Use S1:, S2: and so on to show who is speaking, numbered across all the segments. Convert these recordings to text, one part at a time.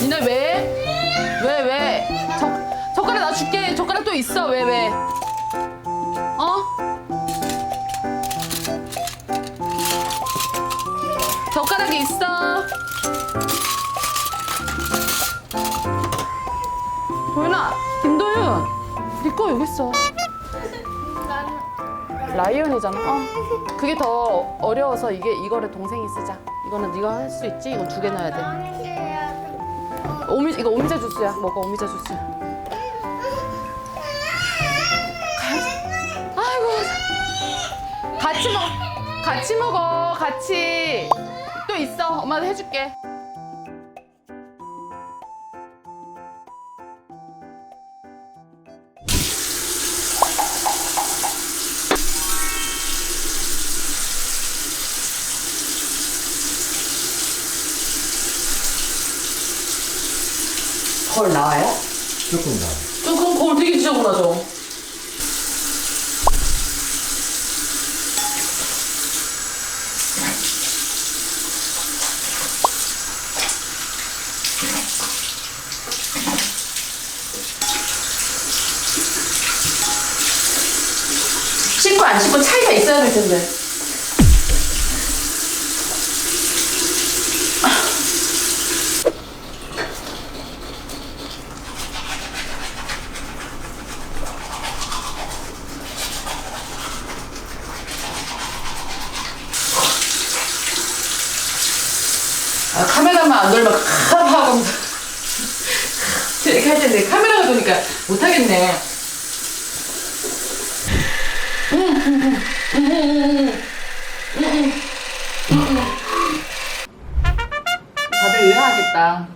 S1: 니네 왜? 왜 왜? 저, 젓가락 나 줄게. 젓가락 또 있어. 왜 왜? 어? 젓가락이 있어. 도윤아, 김도윤, 네거 여기 있어. 라이언이잖아. 어. 그게 더 어려워서 이게 이거를 동생이 쓰자. 이거는 네가 할 수 있지. 이거 두개 넣어야 돼. 아, 네, 네. 오미 이거 오미자 주스야. 먹어 오미자 주스. 가야지. 아이고. 같이 먹. 같이 먹어. 같이. 또 있어. 엄마도 해줄게. 걸 나와요?
S2: 조금 나.
S1: 조금 거울 되게 지저분하죠. 씻고 안 씻고 차이가 있어야 될 텐데. 아, 카메라만 안 돌면 카 하고 이렇게 할 텐데 카메라가 도니까 못하겠네. 다들 의아하겠다.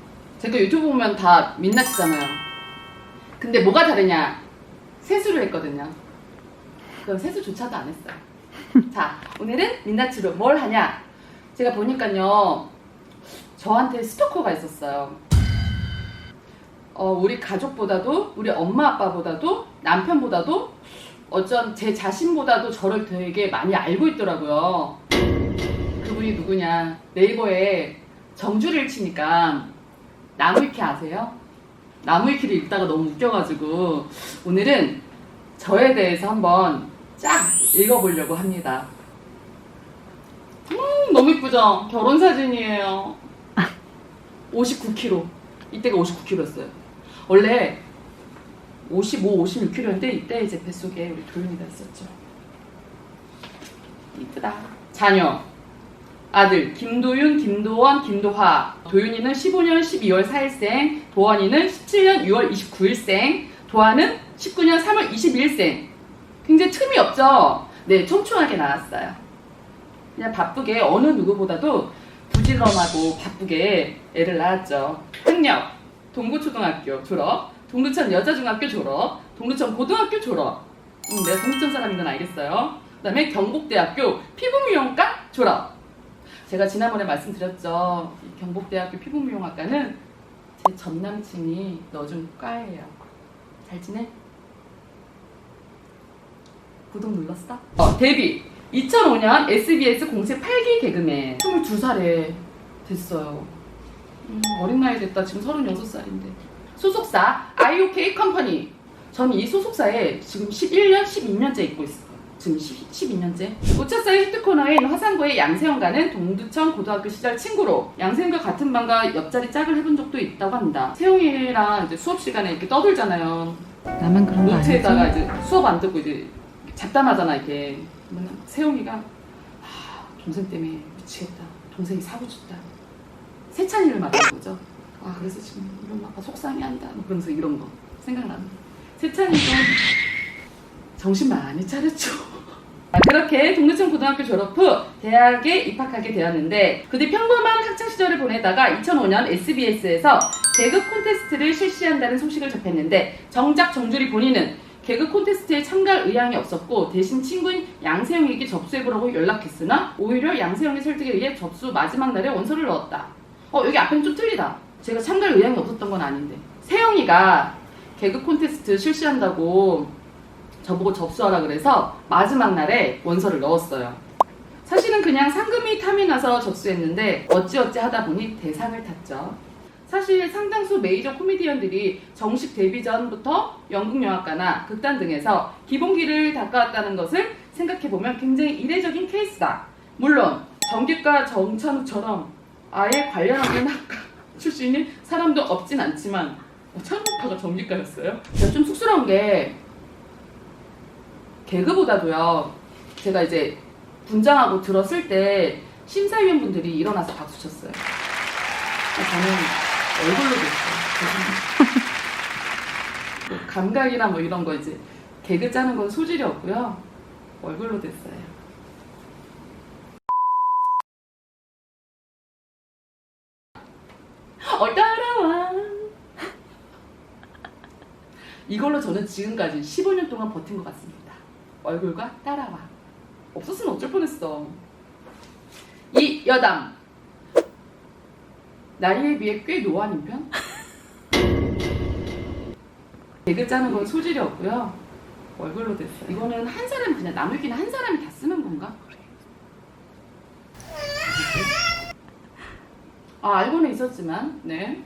S1: 제가 유튜브 보면 다 민낯이잖아요. 근데 뭐가 다르냐? 세수를 했거든요. 그럼 세수조차도 안 했어요. 자, 오늘은 민낯으로 뭘 하냐? 제가 보니까요, 저한테 스토커가 있었어요. 어, 우리 가족보다도, 우리 엄마 아빠보다도, 남편보다도, 어쩐 제 자신보다도 저를 되게 많이 알고 있더라고요. 그분이 누구냐? 네이버에 정주를 치니까 나무위키 아세요? 나무위키를 읽다가 너무 웃겨가지고 오늘은 저에 대해서 한번 쫙 읽어보려고 합니다. 음, 너무 이쁘죠? 결혼 사진이에요. 59kg. 이때가 59kg였어요. 원래 55, 56kg였는데 이때 이제 뱃속에 우리 도윤이가 있었죠. 이쁘다. 자녀. 아들 김도윤, 김도원, 김도화. 도윤이는 15년 12월 4일생, 도원이는 17년 6월 29일생, 도화는 19년 3월 22일생. 굉장히 틈이 없죠? 네, 촘촘하게 나왔어요. 그냥 바쁘게 어느 누구보다도 부지런하고 바쁘게 애를 낳았죠. 학력, 동구초등학교 졸업, 동두천 여자중학교 졸업, 동두천 고등학교 졸업. 음, 내가 동두천 사람인 건 알겠어요. 그 다음에 경북대학교 피부미용과 졸업. 제가 지난번에 말씀드렸죠. 이 경북대학교 피부미용학과는 제 전남친이 넣어준 과예요. 잘 지내? 구독 눌렀어? 어, 데뷔. 2005년 SBS 공채 8기 개그맨. 22살에 됐어요. 음, 어린 나이 됐다. 지금 36살인데. 소속사 IOK 컴퍼니. 저는 이 소속사에 지금 11년, 12년째 있고 있어요. 지금 10, 12년째. 우차사의 히트 코너인 화상고의 양세형과는 동두천 고등학교 시절 친구로 양세형과 같은 반과 옆자리 짝을 해본 적도 있다고 합니다. 세용이랑 이제 수업 시간에 이렇게 떠들잖아요.
S3: 나만 그런 거 아니지?
S1: 노트에다가 이제 수업 안 듣고 이제 잡담하잖아 이렇게. 그러면 세용이가 아, 동생 때문에 미치겠다. 동생이 사고 쳤다. 세찬이를 말하는 거죠. 아 그래서 지금 이런 아빠 속상해한다. 뭐 그러면서 이런 거 생각나는 거. 세찬이도 정신 많이 차렸죠. 아, 그렇게 동두천 고등학교 졸업 후 대학에 입학하게 되었는데 그뒤 평범한 학창 시절을 보내다가 2005년 SBS에서 개그 콘테스트를 실시한다는 소식을 접했는데 정작 정주리 본인은 개그 콘테스트에 참가할 의향이 없었고 대신 친구인 양세형에게 접수해보라고 연락했으나 오히려 양세형의 설득에 의해 접수 마지막 날에 원서를 넣었다. 어 여기 앞에는 좀 틀리다. 제가 참가할 의향이 없었던 건 아닌데 세영이가 개그 콘테스트 실시한다고 저보고 접수하라 그래서 마지막 날에 원서를 넣었어요. 사실은 그냥 상금이 탐이 나서 접수했는데 어찌어찌 하다 보니 대상을 탔죠. 사실 상당수 메이저 코미디언들이 정식 데뷔 전부터 연극영화과나 극단 등에서 기본기를 닦아왔다는 것을 생각해보면 굉장히 이례적인 케이스다. 물론 정규과 정찬욱처럼 아예 관련 없는 학과 출신이 사람도 없진 않지만 어, 찬욱파가 정규과였어요. 제가 좀 쑥스러운 게 개그보다도요. 제가 이제 분장하고 들었을 때 심사위원분들이 일어나서 박수 쳤어요. 저는 얼굴로 됐어요. 감각이나 뭐 이런 거 이제 개그 짜는 건 소질이 없고요. 얼굴로 됐어요. 어 따라와. 이걸로 저는 지금까지 15년 동안 버틴 것 같습니다. 얼굴과 따라와. 없었으면 어쩔 뻔했어. 이 여담. 나이에 비해 꽤 노안인 편? 개그 짜는 건 소질이 없고요. 얼굴로 됐어. 이거는 한 사람이 그냥 남의기는 한 사람이 다 쓰는 건가? 아 알고는 있었지만 네.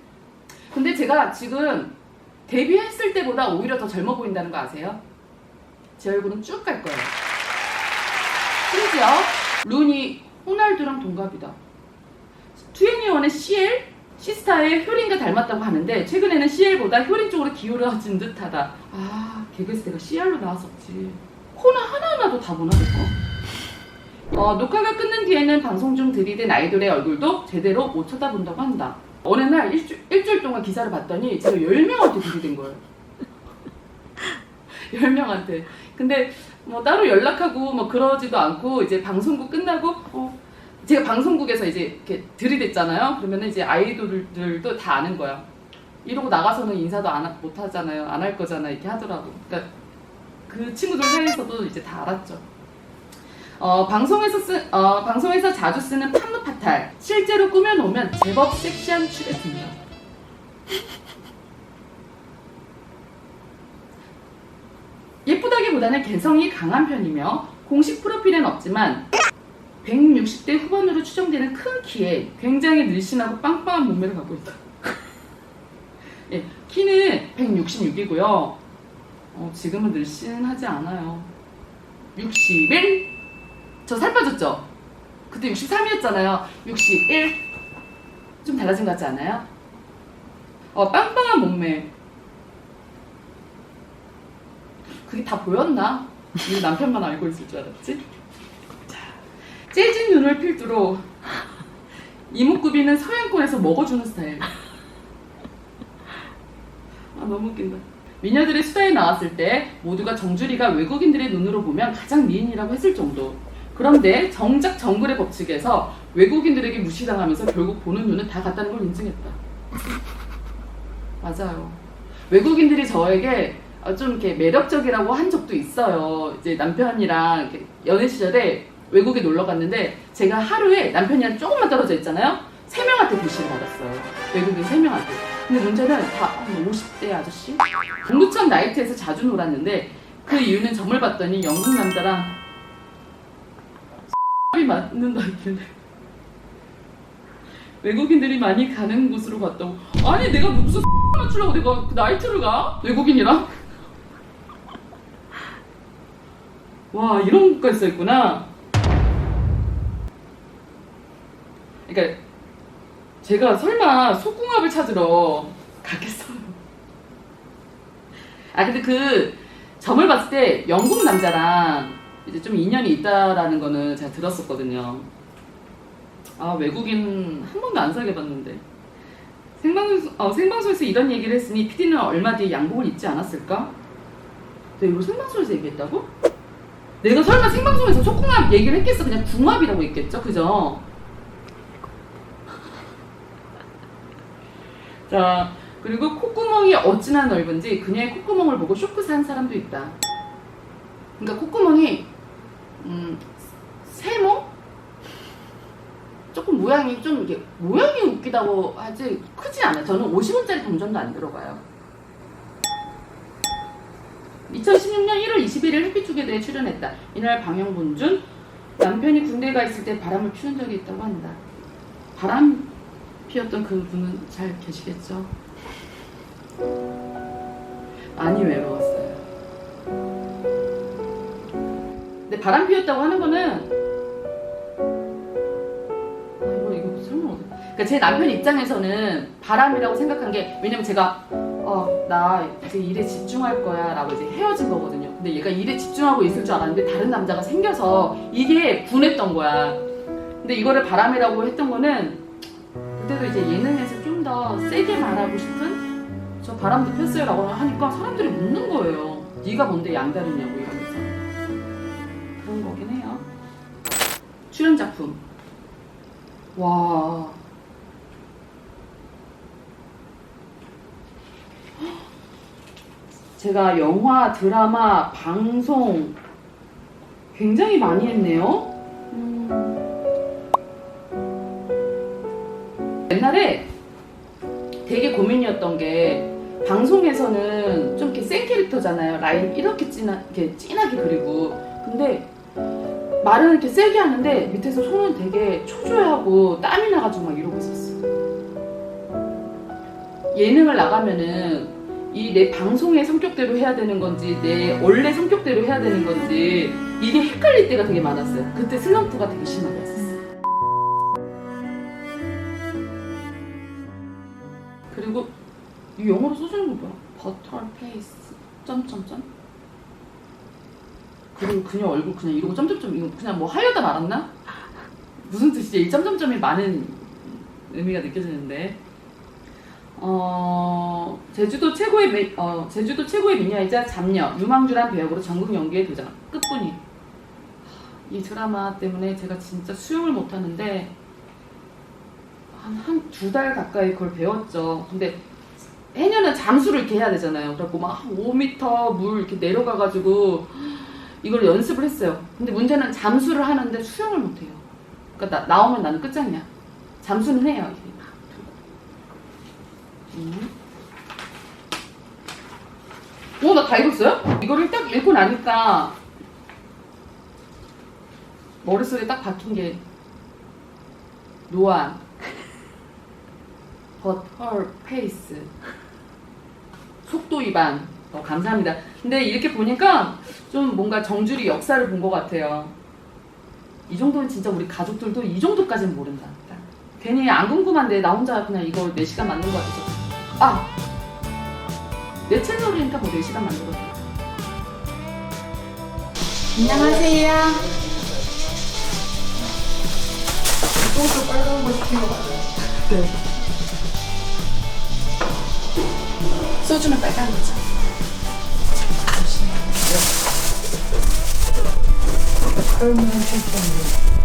S1: 근데 제가 지금 데뷔했을 때보다 오히려 더 젊어 보인다는 거 아세요? 제 얼굴은 쭉 갈 거예요. 심지어 룬이 호날두랑 동갑이다. 투애니원의 CL 시스타의 효린과 닮았다고 하는데 최근에는 CL보다 효린 쪽으로 기울어진 듯하다. 아 개그에서 내가 CR로 나왔었지. 코너 하나하나도 다 보나 이거? 어, 녹화가 끝난 뒤에는 방송 중 들이댄 아이돌의 얼굴도 제대로 못 쳐다본다고 한다. 어느 날 일주, 일주일 동안 기사를 봤더니 제가 10명한테 들이댄 거예요. 10명한테. 근데 뭐 따로 연락하고 뭐 그러지도 않고 이제 방송국 끝나고 어, 제가 방송국에서 이제 이렇게 들이댔잖아요. 그러면 이제 아이돌들도 다 아는 거야. 이러고 나가서는 인사도 안, 하- 못 하잖아요. 안 할 거잖아. 이렇게 하더라고. 그러니까 그 친구들 사이에서도 이제 다 알았죠. 어, 방송에서 쓰, 어, 방송에서 자주 쓰는 판무 파탈. 실제로 꾸며놓으면 제법 섹시한 든다. 예쁘다기보다는 개성이 강한 편이며 공식 프로필은 없지만 160대 후반으로 추정되는 큰 키에 굉장히 늘씬하고 빵빵한 몸매를 갖고 있다. 예, 키는 166이고요. 어, 지금은 늘씬하지 않아요. 61? 저 살 빠졌죠? 그때 63이었잖아요. 61? 좀 달라진 것 같지 않아요? 어, 빵빵한 몸매. 그게 다 보였나? 우리 남편만 알고 있을 줄 알았지? 자, 재진 눈을 필두로 이목구비는 서양권에서 먹어주는 스타일. 아 너무 웃긴다. 미녀들의 수다에 나왔을 때 모두가 정주리가 외국인들의 눈으로 보면 가장 미인이라고 했을 정도. 그런데 정작 정글의 법칙에서 외국인들에게 무시당하면서 결국 보는 눈은 다 같다는 걸 인증했다. 맞아요. 외국인들이 저에게 어, 좀 이렇게 매력적이라고 한 적도 있어요. 이제 남편이랑 연애 시절에 외국에 놀러 갔는데 제가 하루에 남편이랑 조금만 떨어져 있잖아요. 세 명한테 부시를 받았어요. 외국인 세 명한테. 근데 문제는 다 50대 아저씨? 동두천 나이트에서 자주 놀았는데 그 이유는 점을 봤더니 영국 남자랑 이 맞는다 했길래 외국인들이 많이 가는 곳으로 갔다고 아니 내가 무슨 맞추려고 내가 그 나이트를 가? 외국인이랑? 와 이런 것까지 써있구나 그러니까 제가 설마 속궁합을 찾으러 가겠어요 아 근데 그 점을 봤을 때 영국 남자랑 이제 좀 인연이 있다라는 거는 제가 들었었거든요 아 외국인 한 번도 안 사귀어 봤는데 생방송, 어, 생방송에서 이런 얘기를 했으니 PD는 얼마 뒤에 양복을 입지 않았을까? 내가 이걸 생방송에서 얘기했다고? 내가 설마 생방송에서 속궁합 얘기를 했겠어? 그냥 궁합이라고 했겠죠? 그죠? 자, 그리고 콧구멍이 어찌나 넓은지 그녀의 콧구멍을 보고 쇼크사 한 사람도 있다. 그러니까 콧구멍이 음, 세모? 조금 모양이 좀 이게 모양이 웃기다고 하지 크지 않아요. 저는 50원짜리 동전도 안 들어가요. 2016년 1월 21일 해피투게더에 출연했다. 이날 방영본준 남편이 군대에 가 있을 때 바람을 피운 적이 있다고 한다. 바람 피었던 그 분은 잘 계시겠죠? 많이 외로웠어요. 근데 바람 피웠다고 하는 거는 아이고 이거 설명 어디? 그러니까 제 남편 입장에서는 바람이라고 생각한 게 왜냐면 제가 어 나 이제 일에 집중할 거야라고 이제 헤어진 거거든요. 근데 얘가 일에 집중하고 있을 줄 알았는데 다른 남자가 생겨서 이게 분했던 거야. 근데 이거를 바람이라고 했던 거는 그때도 이제 예능에서 좀 더 세게 말하고 싶은 저 바람도 폈어요라고 하니까 사람들이 묻는 거예요. 네가 뭔데 양다리냐고 이러면서 그런 거긴 해요. 출연 작품 와 제가 영화, 드라마, 방송 굉장히 많이 했네요. 음. 옛날에 되게 고민이었던 게 방송에서는 좀 이렇게 센 캐릭터잖아요. 라인 이렇게 진하, 이렇게 진하게 그리고 근데 말은 이렇게 세게 하는데 밑에서 손은 되게 초조해하고 땀이 나가지고 막 이러고 있었어. 예능을 나가면은 이 내 방송의 성격대로 해야 되는 건지 내 원래 성격대로 해야 되는 건지 이게 헷갈릴 때가 되게 많았어요. 그때 슬럼프가 되게 심하게 왔었어. 이 영어로 써주는 거 뭐야? 버터 페이스 점점점 그리고 그녀 얼굴 그냥 이러고 점점점 이거 그냥 뭐 하려다 말았나? 무슨 뜻이지? 이 점점점이 많은 의미가 느껴지는데 어 제주도 최고의 매, 어 제주도 최고의 미녀이자 잡녀 유망주란 배역으로 전국 연기에 도전 끝뿐이 이 드라마 때문에 제가 진짜 수영을 못하는데 한한두달 가까이 그걸 배웠죠. 근데 해녀는 잠수를 이렇게 해야 되잖아요. 그래갖고 막 5m 물 이렇게 내려가가지고 이걸 연습을 했어요. 근데 문제는 잠수를 하는데 수영을 못해요. 그러니까 나, 나오면 나는 끝장이야. 잠수는 해요. 이렇게. 음. 오, 나 다 읽었어요? 이거를 딱 읽고 나니까 머릿속에 딱 박힌 게 노안 but her pace 속도 위반 어, 감사합니다 근데 이렇게 보니까 좀 뭔가 정주리 역사를 본 것 같아요 이 정도는 진짜 우리 가족들도 이 정도까지는 모른다 딱. 괜히 안 궁금한데 나 혼자 그냥 이거 4시간 만든 것 같아서 아! 내 채널이니까 뭐 4시간 만들어도 돼 안녕하세요
S2: 소스 빨간 거 시킨 거 맞아요?
S1: 네. 소주는 빨간 거죠.
S2: 그러면 7.6